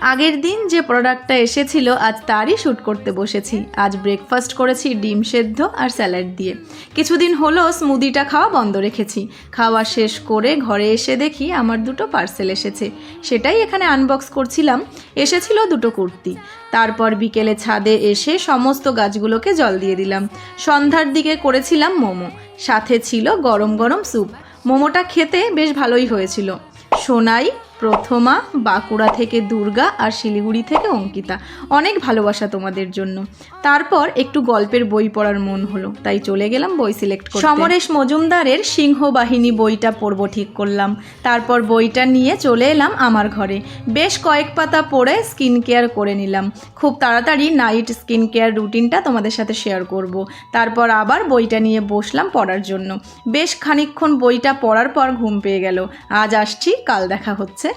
আগের দিন যে প্রোডাক্টটা এসেছিল, আজ তারই শ্যুট করতে বসেছি। আজ ব্রেকফাস্ট করেছি ডিম সেদ্ধ আর স্যালাড দিয়ে। কিছুদিন হলো স্মুদিটা খাওয়া বন্ধ রেখেছি। খাওয়া শেষ করে ঘরে এসে দেখি আমার দুটো পার্সেল এসেছে। সেটাই এখানে আনবক্স করছিলাম। এসেছিল দুটো কুর্তি। তারপর বিকেলে ছাদে এসে সমস্ত গাছগুলোকে জল দিয়ে দিলাম। সন্ধ্যার দিকে করেছিলাম মোমো। সাথে ছিল গরম গরম স্যুপ মোমোটা খেতে বেশ ভালোই হয়েছিল। সোনাই প্রথমা, বাঁকুড়া থেকে দুর্গা আর শিলিগুড়ি থেকে অঙ্কিতা। অনেক ভালোবাসা তোমাদের জন্য। তারপর একটু গল্পের বই পড়ার মন হলো, তাই চলে গেলাম বই সিলেক্ট করতে। সমরেশ মজুমদারের সিংহ বাহিনী বইটা পড়ব ঠিক করলাম। তারপর বইটা নিয়ে চলে এলাম আমার ঘরে। বেশ কয়েক পাতা পড়ে স্কিন কেয়ার করে নিলাম। খুব তাড়াতাড়ি নাইট স্কিন কেয়ার রুটিনটা তোমাদের সাথে শেয়ার করব। তারপর আবার বইটা নিয়ে বসলাম পড়ার জন্য। বেশ খানিকক্ষণ বইটা পড়ার পর ঘুম পেয়ে গেল। আজ আসছি, কাল দেখা হচ্ছে।